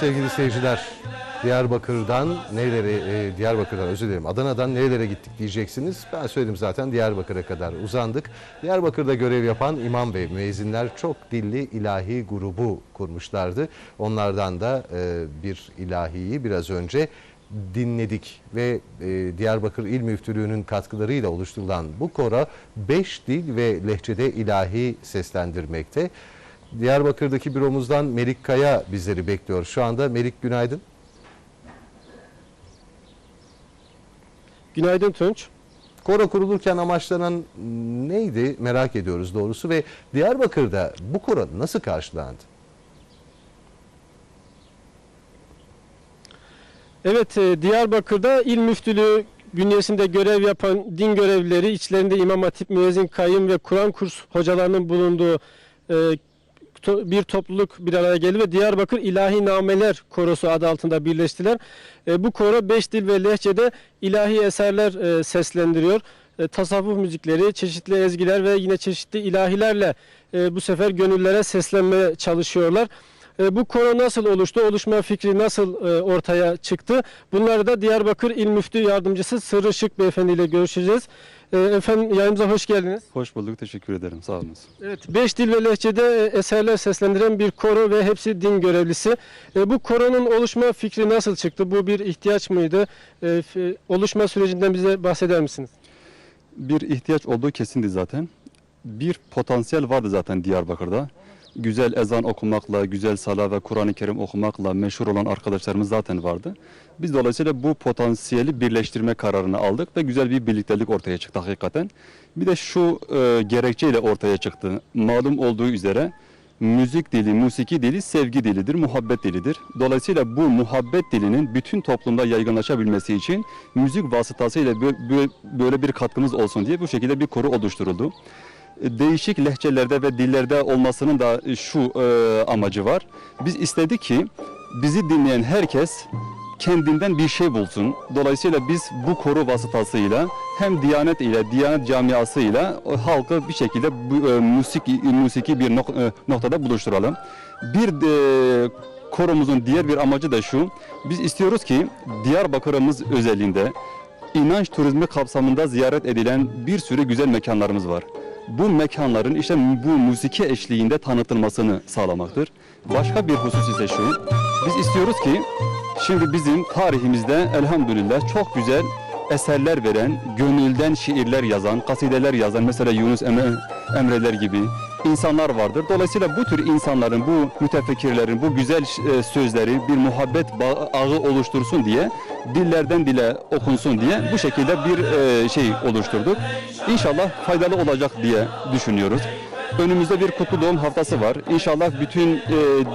sevgili seyirciler. Diyarbakır'dan nerelere, e, Diyarbakır'dan özür dilerim, Adana'dan nerelere gittik diyeceksiniz. Ben söyledim zaten Diyarbakır'a kadar uzandık. Diyarbakır'da görev yapan imam ve müezzinler çok dilli ilahi grubu kurmuşlardı. Onlardan da e, bir ilahiyi biraz önce dinledik ve e, Diyarbakır İl Müftülüğü'nün katkılarıyla oluşturulan bu koro 5 dil ve lehçede ilahi seslendirmekte. Diyarbakır'daki büromuzdan Melik Kaya bizleri bekliyor. Şu anda Melik günaydın. Günaydın Tunç. Koro kurulurken amaçlanan neydi merak ediyoruz doğrusu ve Diyarbakır'da bu koro nasıl karşılandı? Evet, e, Diyarbakır'da il müftülüğü bünyesinde görev yapan din görevlileri, içlerinde İmam Hatip, Müezzin, Kayyım ve Kur'an kurs hocalarının bulunduğu e, to- bir topluluk bir araya geldi ve Diyarbakır İlahi Nameler Korosu adı altında birleştiler. E, bu koro beş dil ve lehçede ilahi eserler e, seslendiriyor. E, tasavvuf müzikleri, çeşitli ezgiler ve yine çeşitli ilahilerle e, bu sefer gönüllere seslenmeye çalışıyorlar. E, bu koro nasıl oluştu? Oluşma fikri nasıl e, ortaya çıktı? Bunları da Diyarbakır İl Müftü Yardımcısı Sırrı Şık Beyefendi ile görüşeceğiz. E, efendim yayınımıza hoş geldiniz. Hoş bulduk, teşekkür ederim. Sağ olunuz. Evet, beş dil ve lehçede eserler seslendiren bir koro ve hepsi din görevlisi. E, bu koronun oluşma fikri nasıl çıktı? Bu bir ihtiyaç mıydı? E, oluşma sürecinden bize bahseder misiniz? Bir ihtiyaç olduğu kesindi zaten. Bir potansiyel vardı zaten Diyarbakır'da. Güzel ezan okumakla, güzel sala ve Kur'an-ı Kerim okumakla meşhur olan arkadaşlarımız zaten vardı. Biz dolayısıyla bu potansiyeli birleştirme kararını aldık ve güzel bir birliktelik ortaya çıktı hakikaten. Bir de şu e, gerekçeyle ortaya çıktı. Malum olduğu üzere müzik dili, musiki dili sevgi dilidir, muhabbet dilidir. Dolayısıyla bu muhabbet dilinin bütün toplumda yaygınlaşabilmesi için müzik vasıtasıyla bö- bö- böyle bir katkımız olsun diye bu şekilde bir koro oluşturuldu. E, Değişik lehçelerde ve dillerde olmasının da şu e, amacı var. Biz istedik ki bizi dinleyen herkes kendinden bir şey bulsun. Dolayısıyla biz bu koru vasıtasıyla hem Diyanet ile, Diyanet camiasıyla o halkı bir şekilde e, musiki, musiki bir nok- e, noktada buluşturalım. Bir de korumuzun diğer bir amacı da şu. Biz istiyoruz ki Diyarbakır'ımız özelinde inanç turizmi kapsamında ziyaret edilen bir sürü güzel mekanlarımız var. Bu mekanların işte bu musiki eşliğinde tanıtılmasını sağlamaktır. Başka bir husus ise şu. Biz istiyoruz ki şimdi bizim tarihimizde elhamdülillah çok güzel eserler veren, gönülden şiirler yazan, kasideler yazan mesela Yunus Emre, Emreler gibi insanlar vardır. Dolayısıyla bu tür insanların, bu mütefekkirlerin bu güzel e, sözleri bir muhabbet ağı oluştursun diye dillerden dile okunsun diye bu şekilde bir e, şey oluşturduk. İnşallah faydalı olacak diye düşünüyoruz. Önümüzde bir kutlu doğum haftası var. İnşallah bütün e,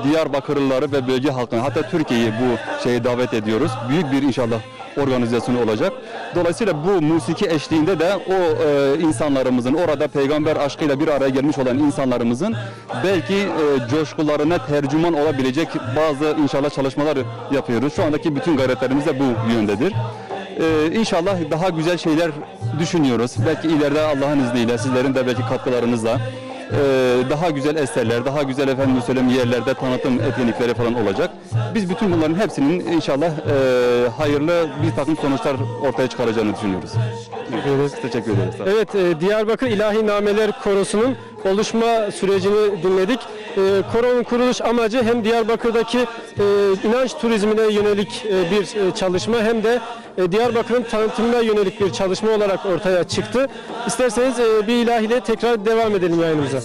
Diyarbakırlıları ve bölge halkını hatta Türkiye'yi bu şeye davet ediyoruz. Büyük bir inşallah organizasyonu olacak. Dolayısıyla bu musiki eşliğinde de o e, insanlarımızın orada peygamber aşkıyla bir araya gelmiş olan insanlarımızın belki e, coşkularına tercüman olabilecek bazı inşallah çalışmalar yapıyoruz. Şu andaki bütün gayretlerimiz de bu yöndedir. Ee, inşallah daha güzel şeyler düşünüyoruz. Belki ileride Allah'ın izniyle sizlerin de belki katkılarınızla daha güzel eserler, daha güzel efendim söyleyeyim yerlerde tanıtım etkinlikleri falan olacak. Biz bütün bunların hepsinin inşallah e, hayırlı bir takım sonuçlar ortaya çıkaracağını düşünüyoruz. Teşekkür ederiz. Sağ olun. Evet, e, Diyarbakır İlahi Nameler Korosu'nun oluşma sürecini dinledik. E, koronun kuruluş amacı hem Diyarbakır'daki e, inanç turizmine yönelik e, bir e, çalışma hem de e, Diyarbakır'ın tanıtımına yönelik bir çalışma olarak ortaya çıktı. İsterseniz e, bir ilahiyle tekrar devam edelim yayınımıza.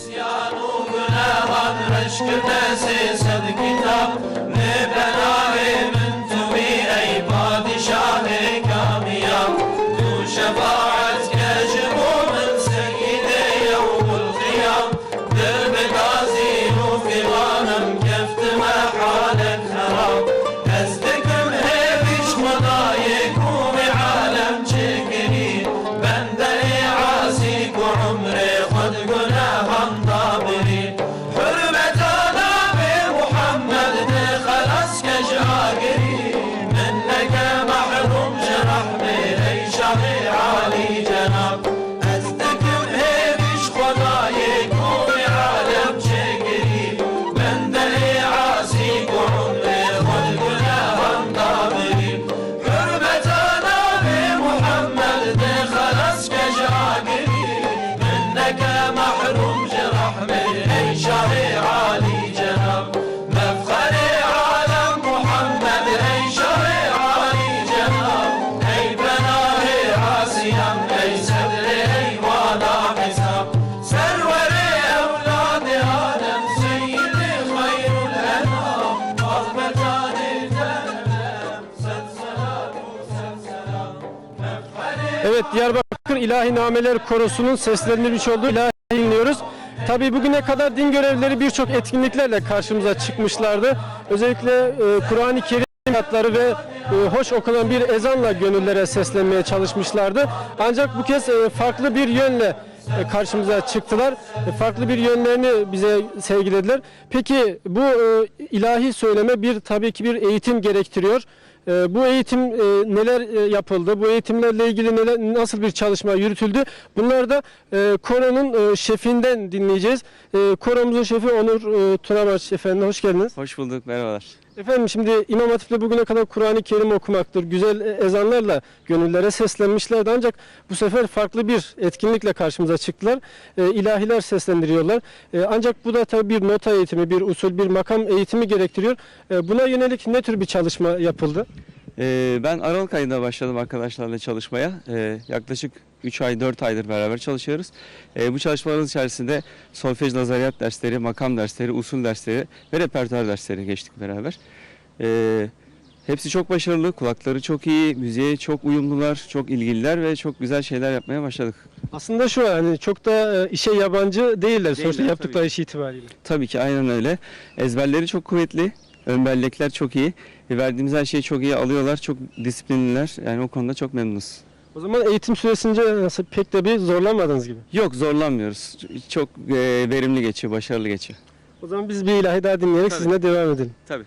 Evet Diyarbakır İlahi Nameler Korosu'nun seslendirilmiş olduğu ilahi dinliyoruz. Tabii bugüne kadar din görevlileri birçok etkinliklerle karşımıza çıkmışlardı. Özellikle e, Kur'an-ı Kerim hatları ve e, hoş okunan bir ezanla gönüllere seslenmeye çalışmışlardı. Ancak bu kez e, farklı bir yönle e, karşımıza çıktılar. E, Farklı bir yönlerini bize sergilediler. Peki bu e, ilahi söyleme bir tabii ki bir eğitim gerektiriyor. E, Bu eğitim e, neler e, yapıldı? Bu eğitimlerle ilgili neler, nasıl bir çalışma yürütüldü? Bunları da e, Koro'nun e, şefinden dinleyeceğiz. E, Koromuzun şefi Onur e, Tunamaç efendim hoş geldiniz. Hoş bulduk, merhabalar. Efendim şimdi İmam Hatip'te bugüne kadar Kur'an-ı Kerim okumaktır. Güzel e, ezanlarla gönüllere seslenmişlerdi ancak bu sefer farklı bir etkinlikle karşımıza çıktılar. E, ilahiler seslendiriyorlar. E, ancak bu da tabii bir nota eğitimi, bir usul, bir makam eğitimi gerektiriyor. E, buna yönelik ne tür bir çalışma yapıldı? Ee, ben Aralık ayında başladım arkadaşlarla çalışmaya. Ee, yaklaşık 3 ay, 4 aydır beraber çalışıyoruz. Ee, bu çalışmalarımız içerisinde solfej nazariyat dersleri, makam dersleri, usul dersleri ve repertuar dersleri geçtik beraber. Ee, hepsi çok başarılı, kulakları çok iyi, müziğe çok uyumlular, çok ilgililer ve çok güzel şeyler yapmaya başladık. Aslında şu hani çok da e, işe yabancı değiller sonuçta Değiller, yaptıkları tabii. iş itibariyle. Tabii ki aynen öyle. Ezberleri çok kuvvetli. Ön bellekler çok iyi. Verdiğimiz her şeyi çok iyi alıyorlar. Çok disiplinliler. Yani o konuda çok memnunuz. O zaman eğitim süresince nasıl pek de bir zorlanmadınız gibi. Yok zorlanmıyoruz. Çok e, verimli geçiyor, başarılı geçiyor. O zaman biz bir ilahi daha dinleyerek Tabii. sizinle devam edelim. Tabii.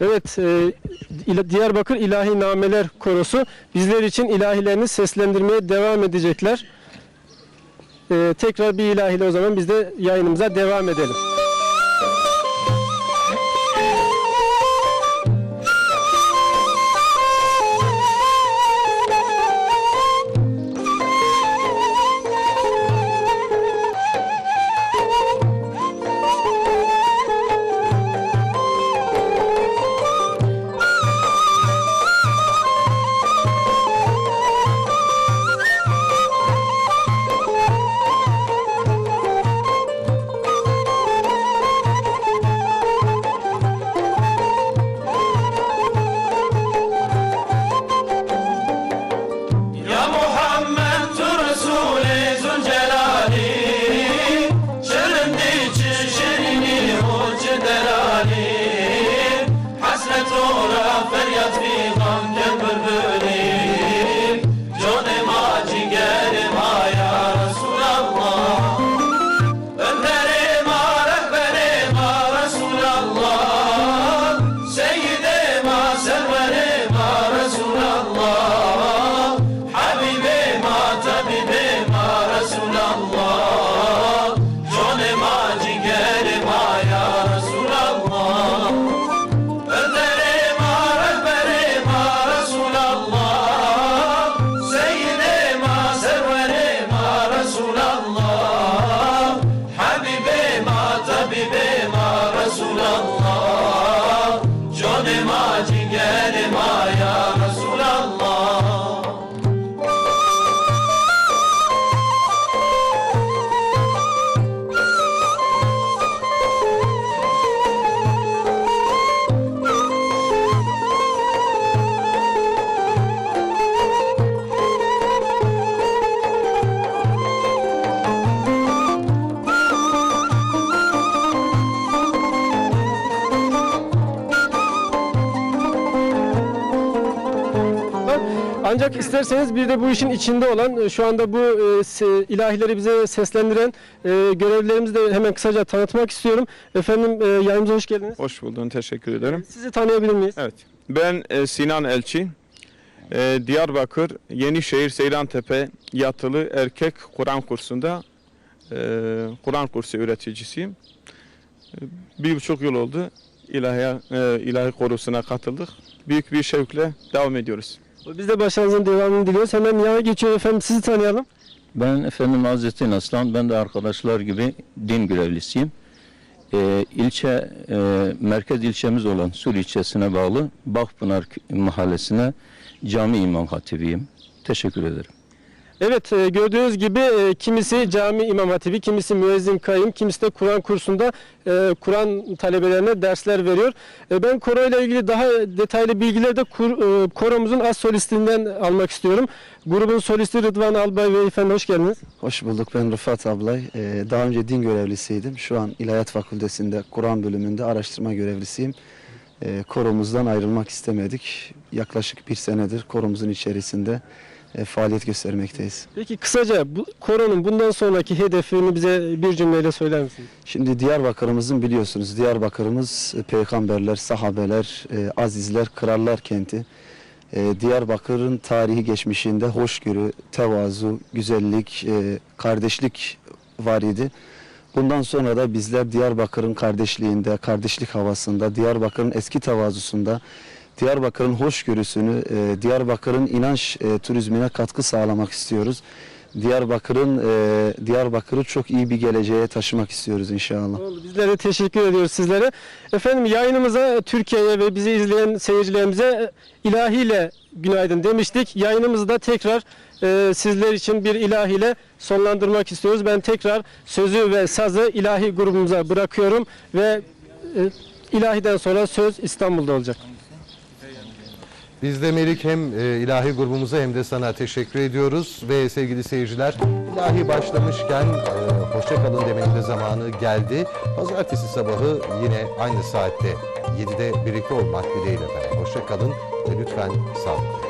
Evet, e, Diyarbakır İlahi Nameler Korosu bizler için ilahilerini seslendirmeye devam edecekler. E, tekrar bir ilahiyle o zaman biz de yayınımıza devam edelim. Ancak isterseniz bir de bu işin içinde olan e, şu anda bu e, ilahileri bize seslendiren e, görevlilerimizi de hemen kısaca tanıtmak istiyorum. Efendim e, yayınımıza hoş geldiniz. Hoş buldun, teşekkür ederim. Sizi tanıyabilir miyiz? Evet, ben e, Sinan Elçi, E, Diyarbakır, Yenişehir, Seyrantepe yatılı erkek Kur'an kursunda e, Kur'an kursu öğreticisiyim. E, Bir buçuk yıl oldu ilahi, e, ilahi korusuna katıldık. Büyük bir şevkle devam ediyoruz. Biz de başarınızın devamını diliyoruz. Hemen yana geçiyor efendim sizi tanıyalım. Ben efendim Hazreti Aslan, ben de arkadaşlar gibi din görevlisiyim. Ee, ilçe, e, merkez ilçemiz olan Sur ilçesine bağlı Bakpınar mahallesine cami imam hatibiyim. Teşekkür ederim. Evet e, gördüğünüz gibi e, kimisi cami imam hatibi, kimisi müezzin kayım, kimisi de Kur'an kursunda e, Kur'an talebelerine dersler veriyor. Ben koro ile ilgili daha detaylı bilgileri de koromuzun as solistinden almak istiyorum. Grubun solisti Rıdvan Albay Beyefendi hoş geldiniz. Hoş bulduk. Ben Rıfat Ablay. Daha önce din görevlisiydim. Şu an İlahiyat Fakültesi'nde Kur'an bölümünde araştırma görevlisiyim. Koromuzdan ayrılmak istemedik. Yaklaşık bir senedir koromuzun içerisinde e, faaliyet göstermekteyiz. Peki kısaca bu koronun bundan sonraki hedefini bize bir cümleyle söyler misiniz? Şimdi Diyarbakır'ımızın biliyorsunuz Diyarbakır'ımız e, peygamberler, sahabeler, e, azizler, krallar kenti. E, Diyarbakır'ın tarihi geçmişinde hoşgörü, tevazu, güzellik, e, kardeşlik var idi. Bundan sonra da bizler Diyarbakır'ın kardeşliğinde, kardeşlik havasında, Diyarbakır'ın eski tevazusunda, Diyarbakır'ın hoşgörüsünü, e, Diyarbakır'ın inanç e, turizmine katkı sağlamak istiyoruz. Diyarbakır'ın e, Diyarbakır'ı çok iyi bir geleceğe taşımak istiyoruz inşallah. Oldu. Bizler de teşekkür ediyoruz sizlere. Efendim yayınımıza Türkiye'ye ve bizi izleyen seyircilerimize e, ilahiyle günaydın demiştik. Yayınımızı da tekrar e, sizler için bir ilahiyle sonlandırmak istiyoruz. Ben tekrar sözü ve sazı ilahi grubumuza bırakıyorum ve e, ilahiden sonra söz İstanbul'da olacak. Biz de Melik hem e, ilahi grubumuza hem de sana teşekkür ediyoruz. Ve sevgili seyirciler ilahi başlamışken e, hoşça kalın demenin de zamanı geldi. Pazartesi sabahı yine aynı saatte 7'de birlikte olmak dileğiyle efendim. Hoşça kalın ve lütfen sağlıklı.